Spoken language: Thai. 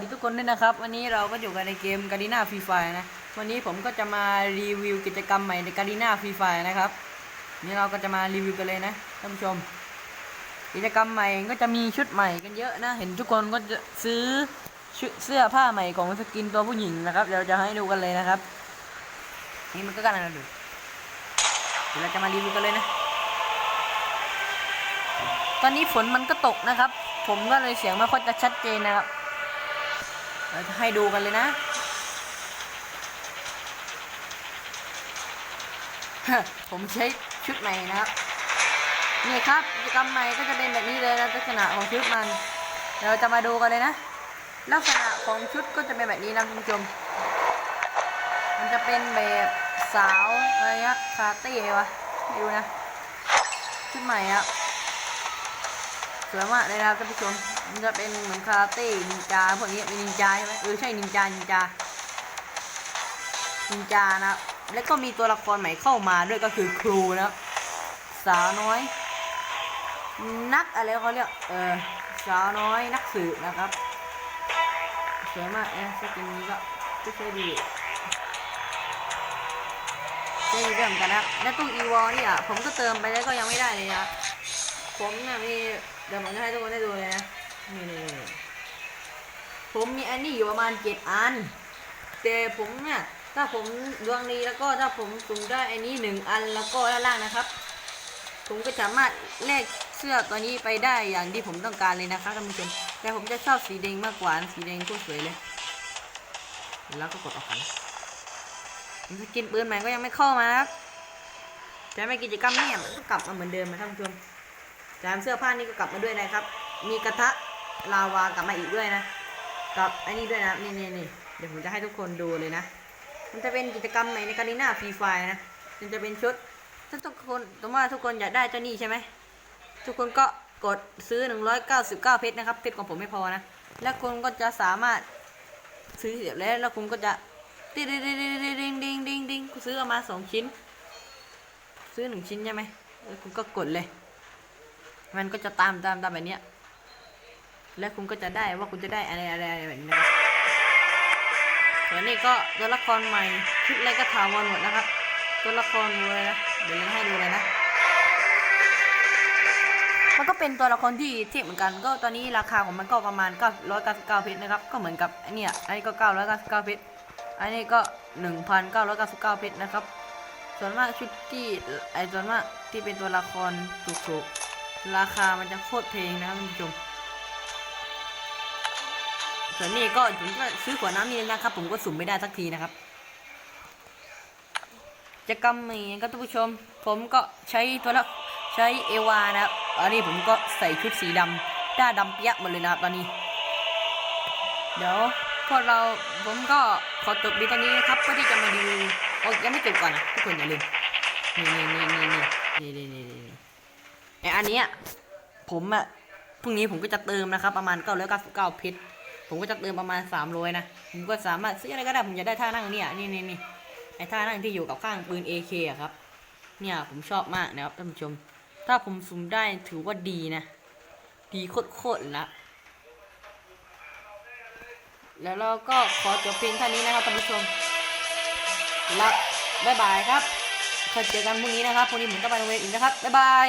ด้วยนะครับ วันนี้เราก็อยู่กันในเกมการีนาฟรีไฟนะ วันนี้ผมก็จะมารีวิวกิจกรรมใหม่ในการีนาฟรีไฟนะครับนี่เราก็จะมารีวิวกันเลยนะท่านผู้ชม กิจกรรมใหม่ก็จะมีชุดใหม่กันเยอะนะ เห็นทุกคนก็จะซื้อชุดเสื้อผ้าใหม่ของสกินตัวผู้หญิงนะครับเดี๋ยวจะให้ดูกันเลยนะครับ นี่มันก็กันนะดูเดี๋ยวเราจะมารีวิวกันเลยนะ ตอนนี้ฝนมันก็ตกนะครับ ผมก็เลยเสียงไม่ค่อยจะชัดเจนนะครับ เราจะให้ดูกันเลยนะ ผมใช้ชุดใหม่นะครับนี่ครับกิจกรรมใหม่ก็จะเป็นแบบนี้เลยนะลักษณะของชุดมัน เราจะมาดูกันเลยนะ ลักษณะของชุดก็จะเป็นแบบนี้นะคุณผู้ชม มันจะเป็นแบบสาวอะไรเงี้ยคาเต้วะไม่รู้นะ ชุดใหม่อะ สวยมากเลยนะครับท่านผู้ชมมันจะเป็นเหมือนคาราเต้นินจาพวกนี้เป็นนินจาใช่ไหมเออใช่นินจานินจานินจานะแล้วก็มีตัวละครใหม่เข้ามาด้วยก็คือครูนะสาวน้อย นักอะไรเขาเรียกเออสาวน้อยนักสืบนะครับสวยมากนะสกินนี้ก็ก็ใช้ดีใช้ดีด้วยเหมือนกันนะแล้วตู้อีวอลนี่อะผมก็เติมไปแล้วก็ยังไม่ได้เลยนะผมเนี่ยมี เดี๋ยวผมจะให้ทุกคนได้ดูเลยนะนี่นี่ผมมีอันนี้อยู่ประมาณเจ็ดอัน แต่ผมเนี่ยถ้าผมดวงดีแล้วก็ถ้าผมสุ่มได้อันนี้หนึ่งอันแล้วก็ด้านล่างนะครับ ผมก็สามารถแลกเสื้อตัวนี้ไปได้อย่างที่ผมต้องการเลยนะครับท่านผู้ชมแต่ผมจะชอบสีแดงมากกว่าสีแดงโคตรสวยเลย แล้วก็กดออกกันสกินปืนใหม่ก็ยังไม่เข้ามาครับแต่ไม่กิจกรรมเนี่ยมันก็กลับมาเหมือนเดิมนะท่านผู้ชม จามเสื้อผ้านี่ก็กลับมาด้วยนะครับ มีกระทะลาวากลับมาอีกด้วยนะ กับอันนี้ด้วยนะ นี่นี่นี่เดี๋ยวผมจะให้ทุกคนดูเลยนะ มันจะเป็นกิจกรรมใหม่ในการีนาฟรีไฟนะ มันจะเป็นชุด ถ้าทุกคนสมมติว่าทุกคนอยากได้เจ้านี่ใช่ไหม ทุกคนก็กดซื้อ 199 เพชรนะครับ เพชรของผมไม่พอนะ แล้วคุณก็จะสามารถซื้อเสร็จแล้ว แล้วคุณก็จะติ๊งติ๊งติ๊งติ๊งติ๊งติ๊งติ๊งติ๊งซื้อออกมาสองชิ้น ซื้อหนึ่งชิ้นใช่ไหมแล้วคุณก็กดเลย มันก็จะตามตามตามแบบนี้แล้วคุณก็จะได้ว่าคุณจะได้อะไรอะไรอะไรแบบนี้นะครับส่วนนี้ก็ตัวละครใหม่ชุดอะไรก็ถาวรหมดนะครับ ตัวละครดูเลยนะเดี๋ยวเราให้ดูเลยนะมันก็เป็นตัวละครที่เทียบเหมือนกัน ก็ตอนนี้ราคาของมันก็ประมาณ999เพชรนะครับ ก็เหมือนกับไอเนี่ยอันนี้ก็999เพชรอันนี้ก็ 1,999เพชรนะครับ ส่วนมากชุดที่ไอส่วนมากที่เป็นตัวละครถูกๆ ราคามันจะโคตรเพลงนะครับท่านผู้ชมส่วนนี้ก็ผมก็ซื้อขวดน้ำนี่นะครับ ผมก็สุ่มไม่ได้สักทีนะครับกิจกรรมนี้ครับท่านผู้ชม ผมก็ใช้ตัวละใช้เอวานะครับอันนี้ผมก็ใส่ชุดสีดำหน้าดำเปียกหมดเลยนะครับตอนนี้ เดี๋ยวพวกเราผมก็ขอจบดีตอนนี้นะครับเพื่อที่จะมาดูโอ้ยังไม่จบก่อนนะทุกคนอย่าลืมนี่นี่นี่นี่นี่นี่นี่นี่นี่ ไออันเนี้ยผมอะพรุ่งนี้ผมก็จะเติมนะครับ ประมาณ999เพชรผมก็จะเติมประมาณ300นะผมก็สามารถซื้ออะไรก็ได้ผมอยากได้ท่านั่งเนี่ยนี่นี่นี่ไอท่านั่งที่อยู่กับข้างปืน AK อะครับ เนี่ยผมชอบมากนะครับท่านผู้ชม ถ้าผมสุ่มได้ถือว่าดีนะ ดีโคตรๆลยนะแล้วเราก็ขอจบเพียงเท่านี้นะครับท่านผู้ชมแล้วบ๊ายบายครับค่อยเจอกันพรุ่งนี้นะครับพรุ่งนี้ผมก็ไปโรงเรียนอีกนะครับบ๊ายบาย